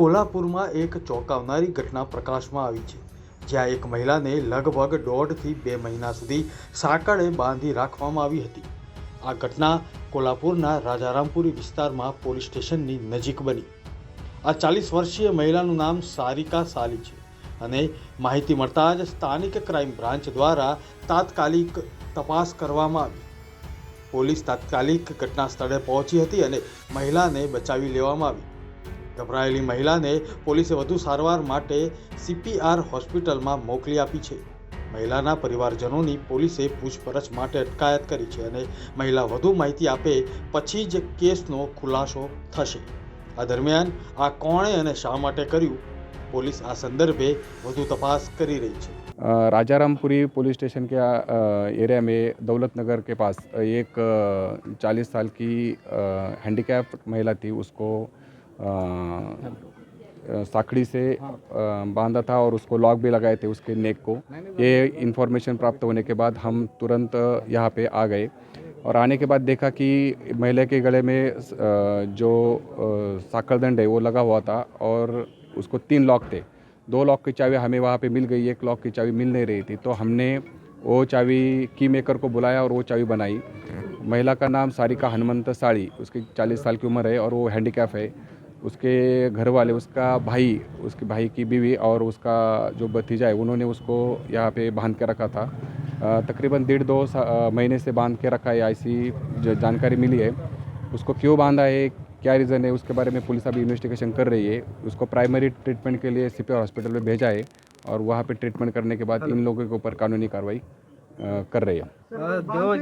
કોલ્હાપુરમાં એક ચોંકાવનારી ઘટના પ્રકાશમાં આવી છે, જ્યાં એક મહિલાને લગભગ દોઢથી બે મહિના સુધી સાંકળે બાંધી રાખવામાં આવી હતી. આ ઘટના કોલ્હાપુરના રાજારામપુરી વિસ્તારમાં પોલીસ સ્ટેશનની નજીક બની. આ ચાલીસ વર્ષીય મહિલાનું નામ સારિકા સાલી છે અને માહિતી મળતા જ સ્થાનિક ક્રાઇમ બ્રાન્ચ દ્વારા તાત્કાલિક તપાસ કરવામાં આવી. પોલીસ તાત્કાલિક ઘટના સ્થળે પહોંચી હતી અને મહિલાને બચાવી લેવામાં આવી. ગભરાયેલી મહિલાને પોલીસે વધુ સારવાર માટે સીપીઆર હોસ્પિટલમાં મોકલી આપી છે મહિલાના પરિવારજનોની પોલીસે પૂછપરછ માટે અટકાયત કરી છે અને મહિલા વધુ માહિતી આપે પછી જ કેસનો ખુલાસો થશે આ દરમિયાન આ કોણે અને શા માટે કર્યું પોલીસ આ સંદર્ભે વધુ તપાસ કરી રહી છે अ, राजारामपुरी पुलिस स्टेशन के अ, एरिया में दौलत नगर के पास एक चालीस साल की हैंडीकैप महिला थी उसको साकड़ी से अ, बांधा था और उसको लॉक भी लगाए थे उसके नेक को। ये इन्फॉर्मेशन प्राप्त होने के बाद हम तुरंत यहाँ पे आ गए और आने के बाद देखा कि महिला के गले में जो अ, साकड़दंड है वो लगा हुआ था और उसको तीन लॉक थे। दो लॉक की चाबी हमें वहाँ पे मिल गई एक लॉक की चाबी मिल नहीं रही थी। तो हमने वो चाबी की मेकर को बुलाया और वो चाबी बनाई। महिला का नाम सारिका हनुमंत साड़ी उसकी चालीस साल की उम्र है और वो हैंडीकैप है। उसके घर वाले उसका भाई, उसके भाई की बीवी और उसका जो भतीजा है, उन्होंने उसको यहाँ पे बाँध के रखा था। तकरीबन डेढ़ दो महीने से बाँध के रखा है ऐसी जानकारी मिली है। उसको क्यों बांधा है, क्या रीज़न है, उसके बारे में पुलिस अभी इन्वेस्टिगेशन कर रही है। उसको प्राइमरी ट्रीटमेंट के लिए सीपीआर हॉस्पिटल में भेजा है और वहाँ पे ट्रीटमेंट करने के बाद इन लोगों के ऊपर कानूनी कार्रवाई कर रही है। दो